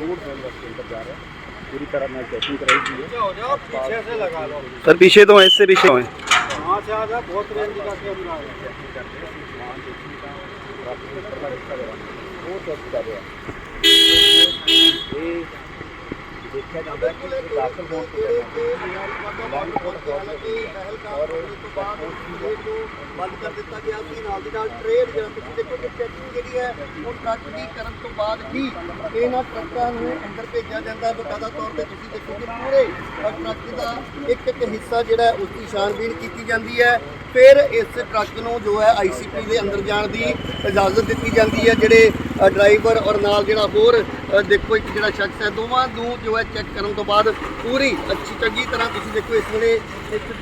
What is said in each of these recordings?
Road अंदर के अंदर जा रहे हैं। पूरी तरह मैं चेकिंग कराई थी सर पीछे तो ऐसे पीछे हुए वहाँ से आ जाए बहुत रेंज का कैमरा है। बहुत अच्छा ਦੇਖਿਆ ਜਾਂਦਾ ਹੈ ਕਿ ਦਾਖਲ ਹੋਣ ਤੋਂ ਪਹਿਲਾਂ ਲਾਗ ਬਹੁਤ ਗੌਰ ਕਿ ਪਹਿਲਕਾਰ ਹੋਣ ਤੋਂ ਬਾਅਦ ਇਹ ਜੋ ਬੰਦ ਕਰ ਦਿੱਤਾ ਗਿਆ ਸੀ। ਨਾਲ ਦੀ ਨਾਲ ਟ੍ਰੇਡ ਜਿਹੜਾ ਤੁਸੀਂ ਦੇਖੋ ਕਿ ਚੈਕਿੰਗ ਜਿਹੜੀ ਹੈ, ਉਹ ਟਰੱਕ ਦੀ ਕਰਨ ਤੋਂ ਬਾਅਦ ਹੀ ਇਹਨਾਂ ਟਰੱਕਾਂ ਨੂੰ ਅੰਦਰ ਭੇਜਿਆ ਜਾਂਦਾ ਬਕਾਇਦਾ ਤੌਰ ਤੇ ਤੁਸੀਂ ਦੇਖੋ ਕਿ ਪੂਰੇ ਟਰੱਕ ਦਾ ਇੱਕ ਇੱਕ ਹਿੱਸਾ ਜਿਹੜਾ ਉਸ ਦੀ ਛਾਣਬੀਣ ਕੀਤੀ ਜਾਂਦੀ ਹੈ। ਫਿਰ ਇਸ ਟਰੱਕ ਨੂੰ ਜੋ ਹੈ ਆਈਸੀਪੀ ਦੇ ਅੰਦਰ ਜਾਣ ਦੀ ਇਜਾਜ਼ਤ ਦਿੱਤੀ ਜਾਂਦੀ ਹੈ। ਜਿਹੜੇ ਡਰਾਈਵਰ ਔਰ ਨਾਲ ਜਿਹੜਾ ਹੋਰ ਦੇਖੋ ਇੱਕ ਜਿਹੜਾ ਸ਼ਖਸ ਹੈ, ਦੋਵਾਂ ਨੂੰ ਜੋ ਹੈ ਚੈੱਕ ਕਰਨ ਤੋਂ ਬਾਅਦ ਪੂਰੀ ਅੱਛੀ, ਚੰਗੀ ਤਰ੍ਹਾਂ ਤੁਸੀਂ ਦੇਖੋ ਇਸ ਵੇਲੇ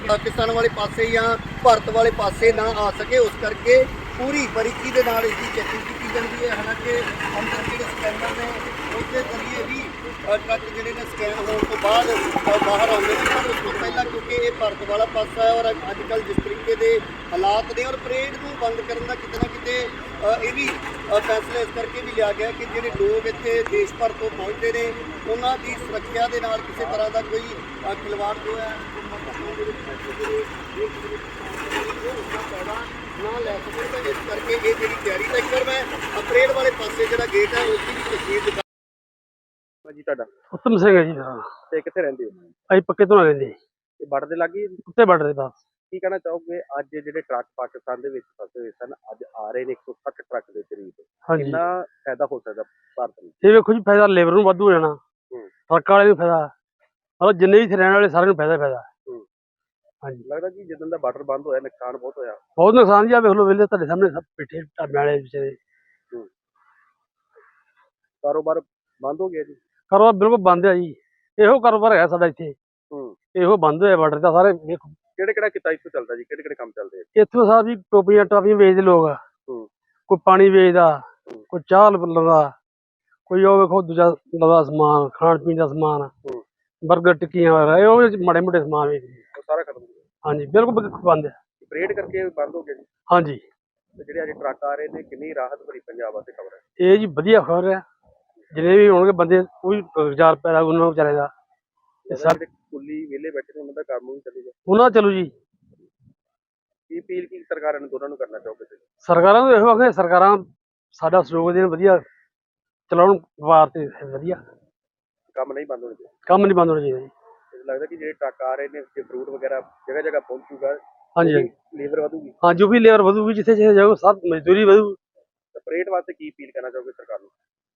ਪਾਕਿਸਤਾਨ ਵਾਲੇ ਪਾਸੇ ਜਾਂ ਭਾਰਤ ਵਾਲੇ ਪਾਸੇ ਨਾ ਆ ਸਕੇ। ਉਸ ਕਰਕੇ ਪੂਰੀ ਬਰੀਕੀ ਦੇ ਨਾਲ ਇਸ ਦੀ ਚੈਕਿੰਗ ਕੀਤੀ ਜਾਂਦੀ ਹੈ। ਹਾਲਾਂਕਿ ਅੰਦਰ ਜਿਹੜੇ ਸਕੈਨਰ ਨੇ ਉਹਦੇ ਜ਼ਰੀਏ ਵੀ ਟਰੱਕ ਜਿਹੜੇ ਨੇ ਸਕੈਨ ਹੋਣ ਤੋਂ ਬਾਅਦ ਬਾਹਰ ਆਉਂਦੇ ਨੇ। ਪਰ ਉਸ ਤੋਂ ਪਹਿਲਾਂ ਕਿਉਂਕਿ ਇਹ ਭਾਰਤ ਵਾਲਾ ਪਾਸਾ ਹੈ ਔਰ ਅੱਜ ਕੱਲ੍ਹ ਜਿਸ ਤਰੀਕੇ ਦੇ ਹਾਲਾਤ ਨੇ ਔਰ ਪਰੇਡ ਨੂੰ ਬੰਦ ਕਰਨ ਦਾ ਕਿਤੇ ਨਾ ਕਿਤੇ ਇਹ ਵੀ ਫੈਸਲਾ ਇਸ ਕਰਕੇ ਵੀ ਲਿਆ ਗਿਆ ਕਿ ਜਿਹੜੇ ਲੋਕ ਇੱਥੇ ਦੇਸ਼ ਭਰ ਤੋਂ ਪਹੁੰਚਦੇ ਨੇ, ਉਹਨਾਂ ਦੀ ਸੁਰੱਖਿਆ ਦੇ ਨਾਲ ਕਿਸੇ ਤਰ੍ਹਾਂ ਦਾ ਕੋਈ ਖਿਲਵਾੜ ਜੋ ਹੈ ਨਾ ਲੈ ਸਕਣ ਤਾਂ ਇਸ ਕਰਕੇ ਇਹ ਜਿਹੜੀ ਤਿਆਰੀ ਤਾਂ ਇੱਕ ਵਾਰ ਮੈਂ ਅਪਰੇਲ ਵਾਲੇ ਪਾਸੇ ਜਿਹੜਾ ਗੇਟ ਹੈ ਉਸ ਦੀ ਵੀ ਤਸਵੀਰ ਦਿਖਾ ਜੀ ਤੁਹਾਡਾ? ਉੱਤਮ ਸਿੰਘ ਹੈ ਜੀ ਹਾਂ। ਤੇ ਕਿੱਥੇ ਰਹਿੰਦੇ ਹੋ? ਅਸੀਂ ਪੱਕੇ ਤੋਂ ਰਹਿੰਦੇ ਇਹ ਬਾਰਡਰ ਦੇ ਲੱਗੀ ਉੱਤੇ ਬਾਰਡਰ ਦੇ ਪਾਸ ਕੀ ਕਹਿਣਾ ਚਾਹੋਗੇ? ਅੱਜ ਜਿਹੜੇ ਟਰੱਕ ਪਾਕਿਸਤਾਨ ਦੇ ਵਿੱਚ ਫਸੇ ਹੋਏ ਸਨ ਅੱਜ ਆ ਰਹੇ ਨੇ 160 ਟਰੱਕ ਦੇ ਕਰੀਬ। ਹਾਂਜੀ। ਕਿੰਨਾ ਫਾਇਦਾ ਹੋ ਸਕਦਾ ਭਾਰਤ ਨੂੰ? ਇਹ ਵੇਖੋ ਜੀ ਫਾਇਦਾ ਲੇਬਰ ਨੂੰ ਵਾਧੂ ਹੋ ਜਾਣਾ। ਟਰੱਕ ਵਾਲੇ ਨੂੰ ਫਾਇਦਾ। ਮਤਲਬ ਜਿੰਨੇ ਵੀ ਰਹਿਣ ਵਾਲੇ ਸਾਰਿਆਂ ਨੂੰ ਫਾਇਦਾ ਹੀ ਫਾਇਦਾ। ਹਾਂਜੀ। ਲੱਗਦਾ ਕਿ ਜਦੋਂ ਦਾ ਬਾਰਡਰ ਬੰਦ ਹੋਇਆ ਨੁਕਸਾਨ ਬਹੁਤ ਹੋਇਆ। ਬਹੁਤ ਨੁਕਸਾਨ ਜੀ ਆ ਵੇਖ ਲਓ ਵੇਲੇ ਤੁਹਾਡੇ ਸਾਹਮਣੇ ਸਭ ਪਿੱਠੇ ਢਾਬੇ ਵਾਲੇ ਵਿਚਾਰੇ। ਕਾਰੋਬਾਰ ਬੰਦ ਹੋ ਗਿਆ ਜੀ? ਕਾਰੋਬਾਰ ਬਿਲਕੁਲ ਬੰਦ ਹੈ ਜੀ। ਇਹੋ ਕਾਰੋਬਾਰ ਹੈਗਾ ਸਾਡਾ ਇੱਥੇ। ਹੂੰ। ਇਹੋ ਬੰਦ ਹੋਇਆ ਬਾਰਡਰ ਦਾ ਸਾਰੇ ਵੇਖੋ। ਕਿਹੜੇ ਕਿਹੜਾ ਕਿੱਤਾ ਇੱਥੋਂ ਚੱਲਦਾ ਜੀ? ਕਿਹੜੇ ਕਿਹੜੇ ਕੰਮ ਚੱਲਦੇ ਆ? ਇੱਥੋਂ ਸਾਹਿਬ ਜੀ ਟੋਪੀਆਂ ਟਾਪੀਆਂ ਵੇਚਦੇ ਲੋਕ ਹੂੰ। ਕੋਈ ਪਾਣੀ ਵੇਚਦਾ ਕੋਈ ਚਾਹ ਲੰਦਾ ਕੋਈ ਉਹ ਵੇਖੋ ਦੂਜਾ ਲਦਾ ਸਮਾਨ ਖਾਣ ਪੀਣ ਦਾ ਸਮਾਨ। ਹੂੰ। 버ਗਰ ਟਿੱਕੀਆਂ ਵਗੈਰਾ ਇਹ ਉਹ ਮਾੜੇ ਮੋਟੇ ਸਮਾਨ ਵੇਚਦੇ ਸਾਰਾ ਖਤਮ ਹੋ ਗਿਆ। ਹਾਂਜੀ ਬਿਲਕੁਲ ਬੰਦ ਹੈ ਪਰੇਡ ਕਰਕੇ ਬੰਦ ਹੋ ਗਿਆ ਜੀ? ਹਾਂਜੀ। ਤੇ ਜਿਹੜੇ ਅੱਜ ਟਰੱਕ ਆ ਰਹੇ ਨੇ ਕਿੰਨੀ ਰਾਹਤ ਭਰੀ ਪੰਜਾਬ ਵਾਸਤੇ ਖਬਰ ਹੈ? ਇਹ ਜੀ ਵਧੀਆ ਖਬਰ ਹੈ ਜਿੰਨੇ ਵੀ ਹੋਣਗੇ ਬੰਦੇ ਵੀ ਰੁਜ਼ਗਾਰ ਪੈਦਾ ਉਹਨਾਂ ਨੂੰ ਵਿਚਾਰੇ ਦਾ। ਤੇ ਸਭ ਜਿਹੜੇ ਕੁੱਲੀ ਵਿਹਲੇ ਬੈਠੇ ਨੇ ਉਹਨਾਂ ਦਾ ਕੰਮ ਵੀ ਚੱਲੇਗਾ ਉਹਨਾਂ ਚਲੋ ਜੀ। ਕੀ ਅਪੀਲ ਕੀ ਸਰਕਾਰਾਂ ਨੂੰ ਦੋਨਾਂ ਨੂੰ ਕਰਨਾ ਚਾਹੋਗੇ ਤੁਸੀਂ? ਸਰਕਾਰਾਂ ਨੂੰ ਇਹੋ ਆਖਦੇ ਸਰਕਾਰਾਂ ਸਾਡਾ ਸਹਿਯੋਗ ਦੇਣ ਵਧੀਆ। ਚਲਾਉਣ ਵਾਰ ਤੇ ਵਧੀਆ। ਕੰਮ ਨਹੀਂ ਬੰਦ ਹੋਣੇ ਚਾਹੀਦੇ। ਕੰਮ ਨਹੀਂ ਬੰਦ ਹੋਣਾ ਚਾਹੀਦਾ ਜੀ। ਮੈਨੂੰ ਲੱਗਦਾ ਕਿ ਜਿਹੜੇ ਟਰੱਕ ਆ ਰਹੇ ਨੇ ਜੇ ਫਰੂਟ ਵਗੈਰਾ ਜਗ੍ਹਾ ਜਗ੍ਹਾ ਪਹੁੰਚੂਗਾ ਹਾਂਜੀ ਲੇਬਰ ਵਧੂਗੀ। ਹਾਂ ਜੋ ਵੀ ਲੇਬਰ ਵਧੂਗੀ ਜਿੱਥੇ ਜਿੱਥੇ ਜਾਊ ਸਭ ਮਜ਼ਦੂਰੀ ਵਧੂ। ਪਰੇਡ ਵਾਸਤੇ ਕੀ ਅਪੀਲ ਕਰਨਾ ਚਾਹੋਗੇ ਸਰਕਾਰ ਨੂੰ?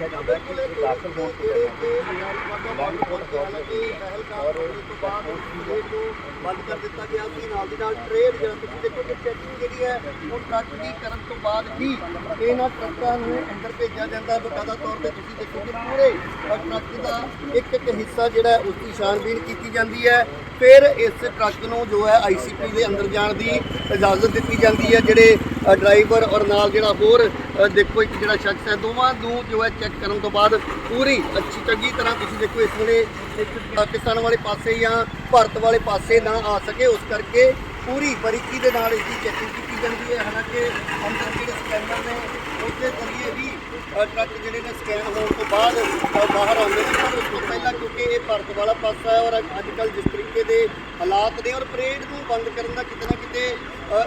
ਦੇਖਿਆ ਜਾਂਦਾ ਕਿ ਇਹ ਦਾਖਲ ਹੋਣ ਤੋਂ ਪਹਿਲਾਂ ਲਾਗ ਬਹੁਤ ਗੌਰ ਲੱਗੀ ਔਰ ਇਹ ਜੋ ਬੰਦ ਕਰ ਦਿੱਤਾ ਗਿਆ ਸੀ। ਨਾਲ ਦੀ ਨਾਲ ਟ੍ਰੇਡ ਜਿਹੜਾ ਤੁਸੀਂ ਦੇਖੋ ਕਿ ਚੈਕਿੰਗ ਜਿਹੜੀ ਹੈ, ਉਹ ਟਰੱਕ ਦੀ ਕਰਨ ਤੋਂ ਬਾਅਦ ਹੀ ਇਹਨਾਂ ਟਰੱਕਾਂ ਨੂੰ ਅੰਦਰ ਭੇਜਿਆ ਜਾਂਦਾ ਬਕਾਇਦਾ ਤੌਰ ਤੇ ਤੁਸੀਂ ਦੇਖੋ ਕਿ ਪੂਰੇ ਟਰੱਕ ਦਾ ਇੱਕ ਇੱਕ ਹਿੱਸਾ ਜਿਹੜਾ ਉਸ ਦੀ ਛਾਨਬੀਨ ਕੀਤੀ ਜਾਂਦੀ ਹੈ। ਫਿਰ ਇਸ ਟਰੱਕ ਨੂੰ ਜੋ ਹੈ ਆਈਸੀਪੀ ਦੇ ਅੰਦਰ ਜਾਣ ਦੀ ਇਜਾਜ਼ਤ ਦਿੱਤੀ ਜਾਂਦੀ ਹੈ, ਜਿਹੜੇ ਡਰਾਈਵਰ ਔਰ ਨਾਲ ਜਿਹੜਾ ਹੋਰ ਦੇਖੋ ਇੱਕ ਜਿਹੜਾ ਸ਼ਖਸ ਹੈ, ਦੋਵਾਂ ਨੂੰ ਜੋ ਹੈ ਚੈੱਕ ਕਰਨ ਤੋਂ ਬਾਅਦ ਪੂਰੀ ਅੱਛੀ, ਚੰਗੀ ਤਰ੍ਹਾਂ ਤੁਸੀਂ ਦੇਖੋ ਇਸ ਵੇਲੇ ਪਾਕਿਸਤਾਨ ਵਾਲੇ ਪਾਸੇ ਜਾਂ ਭਾਰਤ ਵਾਲੇ ਪਾਸੇ ਨਾ ਆ ਸਕੇ, ਉਸ ਕਰਕੇ ਪੂਰੀ ਬਰੀਕੀ ਦੇ ਨਾਲ ਇਸ ਦੀ ਚੈਕਿੰਗ ਕੀਤੀ ਜਾਂਦੀ ਹੈ। ਹਾਲਾਂਕਿ ਅੰਦਰ ਜਿਹੜੇ ਸਕੈਨਰ ਨੇ ਉਹਦੇ ਜ਼ਰੀਏ ਵੀ ਟਰੱਕ ਜਿਹੜੇ ਨੇ ਸਕੈਨ ਹੋਣ ਤੋਂ ਬਾਅਦ ਬਾਹਰ ਆਉਂਦੇ ਨੇ। ਪਰ ਉਸ ਤੋਂ ਪਹਿਲਾਂ ਕਿਉਂਕਿ ਇਹ ਭਾਰਤ ਵਾਲਾ ਪਾਸਾ ਹੈ ਔਰ ਅੱਜ ਕੱਲ੍ਹ ਜਿਸ ਤਰੀਕੇ ਦੇ ਹਾਲਾਤ ਨੇ ਔਰ ਪਰੇਡ ਨੂੰ ਬੰਦ ਕਰਨ ਦਾ ਕਿਤੇ ਨਾ ਕਿਤੇ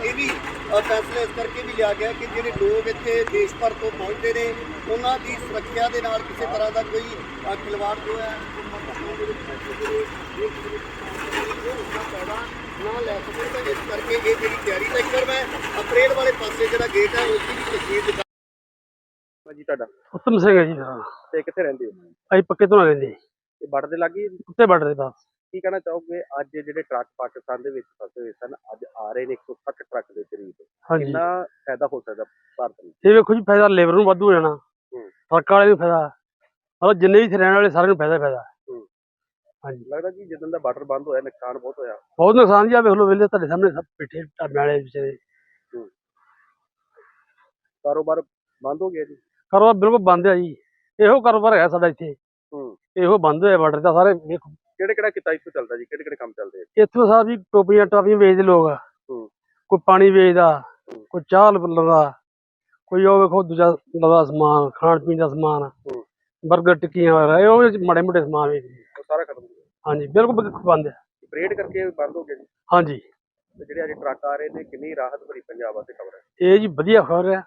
ਇਹ ਵੀ ਫੈਸਲਾ ਇਸ ਕਰਕੇ ਵੀ ਲਿਆ ਗਿਆ ਕਿ ਜਿਹੜੇ ਲੋਕ ਇੱਥੇ ਦੇਸ਼ ਭਰ ਤੋਂ ਪਹੁੰਚਦੇ ਨੇ, ਉਹਨਾਂ ਦੀ ਸੁਰੱਖਿਆ ਦੇ ਨਾਲ ਕਿਸੇ ਤਰ੍ਹਾਂ ਦਾ ਕੋਈ ਖਿਲਵਾੜ ਜੋ ਹੈ। ਨਾ ਲੈ ਸਕਣ ਤਾਂ ਇਸ ਕਰਕੇ ਇਹ ਜਿਹੜੀ ਤਿਆਰੀ ਤਾਂ ਇੱਕ ਵਾਰ ਮੈਂ ਅਪਰੇਲ ਵਾਲੇ ਪਾਸੇ ਜਿਹੜਾ ਗੇਟ ਹੈ ਉਸ ਦੀ ਵੀ ਤਸਵੀਰ ਦਿਖਾ ਜੀ ਤੁਹਾਡਾ? ਉੱਤਮ ਸਿੰਘ ਹੈ ਜੀ ਹਾਂ। ਤੇ ਕਿੱਥੇ ਰਹਿੰਦੇ ਹੋ? ਅਸੀਂ ਪੱਕੇ ਤੋਂ ਰਹਿੰਦੇ ਇਹ ਬਾਰਡਰ ਦੇ ਲੱਗੀ ਉੱਤੇ ਬਾਰਡਰ ਦੇ ਪਾਸ ਕੀ ਕਹਿਣਾ ਚਾਹੋਗੇ? ਅੱਜ ਜਿਹੜੇ ਟਰੱਕ ਪਾਕਿਸਤਾਨ ਦੇ ਵਿੱਚ ਫਸੇ ਹੋਏ ਸਨ ਅੱਜ ਆ ਰਹੇ ਨੇ 160 ਟਰੱਕ ਦੇ ਕਰੀਬ। ਕਿੰਨਾ ਫਾਇਦਾ ਹੋ ਸਕਦਾ ਭਾਰਤ ਨੂੰ? ਇਹ ਵੇਖੋ ਜੀ ਫਾਇਦਾ ਲੇਬਰ ਨੂੰ ਵਾਧੂ ਹੋ ਜਾਣਾ। ਟਰੱਕ ਵਾਲੇ ਨੂੰ ਫਾਇਦਾ। ਮਤਲਬ ਜਿੰਨੇ ਵੀ ਇੱਥੇ ਰਹਿਣ ਵਾਲੇ ਸਾਰਿਆਂ ਨੂੰ ਫਾਇਦਾ ਫਾਇਦਾ। ਹਾਂਜੀ। ਲੱਗਦਾ ਕਿ ਜਦੋਂ ਦਾ ਬਾਰਡਰ ਬੰਦ ਹੋਇਆ ਨੁਕਸਾਨ ਬਹੁਤ ਹੋਇਆ। ਬਹੁਤ ਨੁਕਸਾਨ ਜੀ ਆ ਵੇਖ ਲਓ ਵੇਲੇ ਤੁਹਾਡੇ ਸਾਹਮਣੇ ਸਭ ਬੈਠੇ ਢਾਬੇ ਵਾਲੇ ਵਿਚਾਰੇ। ਕਾਰੋਬਾਰ ਬੰਦ ਹੋ ਗਿਆ ਜੀ? ਕਾਰੋਬਾਰ ਬਿਲਕੁਲ ਬੰਦ ਆ ਜੀ। ਇਹੋ ਕਾਰੋਬਾਰ ਹੈਗਾ ਸਾਡਾ ਇੱਥੇ। ਹੂੰ। ਇਹੋ ਬੰਦ ਹੋਇਆ ਬਾਰਡਰ ਦਾ ਸਾਰੇ ਵੇਖੋ। ਕਿਹੜੇ ਕਿਹੜਾ ਕਿੱਤਾ ਇੱਥੋਂ ਚੱਲਦਾ ਜੀ? ਕਿਹੜੇ ਕਿਹੜੇ ਕੰਮ ਚੱਲਦੇ ਆ? ਇੱਥੋਂ ਸਾਹਿਬ ਜੀ ਟੋਪੀਆਂ ਟਾਪੀਆਂ ਵੇਚਦੇ ਲੋਕ। ਹੂੰ। ਕੋਈ ਪਾਣੀ ਵੇਚਦਾ ਕੋਈ ਚਾਹ ਲਗਾ। ਕੋਈ ਉਹ ਵੇਖੋ ਦੂਜਾ ਲਗਾ ਸਮਾਨ ਖਾਣ ਪੀਣ ਦਾ ਸਮਾਨ। ਹੂੰ। 버ਗਰ ਟਿੱਕੀਆਂ ਵਗੈਰਾ ਉਹ ਵਿੱਚ ਮਾੜੇ ਮੋਟੇ ਸਮਾਨ ਵੇਚਦੇ ਉਹ ਸਾਰਾ ਖਤਮ ਹੋ ਗਿਆ ਹਾਂਜੀ ਬਿਲਕੁਲ ਬੰਦ ਹੈ। ਪਰੇਡ ਕਰਕੇ ਬੰਦ ਹੋ ਗਿਆ ਜੀ? ਹਾਂਜੀ। ਤੇ ਜਿਹੜੇ ਅੱਜ ਟਰੱਕ ਆ ਰਹੇ ਨੇ ਕਿੰਨੀ ਰਾਹਤ ਭਰੀ ਪੰਜਾਬ ਵਾਸਤੇ ਖਬਰ ਹੈ? ਇਹ ਜੀ ਵਧੀਆ ਖਬਰ ਹੈ।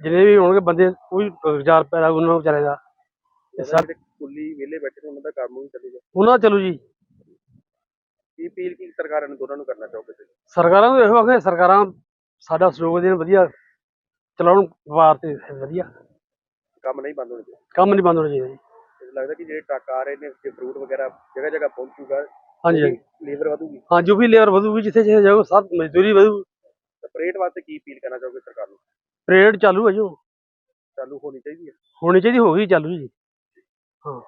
ਜਿੰਨੇ ਵੀ ਹੋਣਗੇ ਬੰਦੇ ਵੀ ਰੁਜ਼ਗਾਰ ਪੈਦਾ ਉਹਨਾਂ ਨੂੰ ਵਿਚਾਰੇ ਦਾ। ਤੇ ਸਭ ਜਿਹੜੇ ਕੁੱਲੀ ਵਿਹਲੇ ਬੈਠੇ ਨੇ ਉਹਨਾਂ ਦਾ ਕੰਮ ਵੀ ਚੱਲੇਗਾ ਉਹਨਾਂ ਦਾ ਚਲੋ ਜੀ। ਕੀ ਅਪੀਲ ਕੀ ਸਰਕਾਰਾਂ ਨੂੰ ਦੋਨਾਂ ਨੂੰ ਕਰਨਾ ਚਾਹੋਗੇ ਤੁਸੀਂ? ਸਰਕਾਰਾਂ ਨੂੰ ਇਹੋ ਆਖਦੇ ਸਰਕਾਰਾਂ ਸਾਡਾ ਸਹਿਯੋਗ ਦੇਣ ਵਧੀਆ। ਚਲਾਉਣ ਵਾਰ ਤੇ ਵਧੀਆ। ਕੰਮ ਨਹੀਂ ਬੰਦ ਹੋਣੇ ਚਾਹੀਦੇ। ਕੰਮ ਨਹੀਂ ਬੰਦ ਹੋਣਾ ਚਾਹੀਦਾ ਜੀ। ਲੱਗਦਾ ਕਿ ਜਿਹੜੇ ਟਰੱਕ ਆ ਰਹੇ ਨੇ ਜੇ ਫਰੂਟ ਵਗੈਰਾ ਜਗ੍ਹਾ ਜਗ੍ਹਾ ਪਹੁੰਚੂਗਾ ਹਾਂਜੀ ਲੀਵਰ ਵਧੂਗੀ? ਹਾਂ ਜੋ ਵੀ ਲੇਬਰ ਵਧੂਗੀ ਜਿੱਥੇ ਜਿੱਥੇ ਜਾਓ ਸਭ ਮਜ਼ਦੂਰੀ ਵਧੂ। ਪਰੇਡ ਵਾਸਤੇ ਕੀ ਅਪੀਲ ਕਰਨਾ ਚਾਹੋਗੇ ਸਰਕਾਰ ਨੂੰ? ਪਰੇਡ ਚਾਲੂ ਹੈ ਜੋ ਚਾਲੂ ਹੋਣੀ ਚਾਹੀਦੀ ਹੈ। ਹੋਣੀ ਚਾਹੀਦੀ ਹੋ ਗਈ ਚਾਲੂ ਜੀ। ਹਾਂ।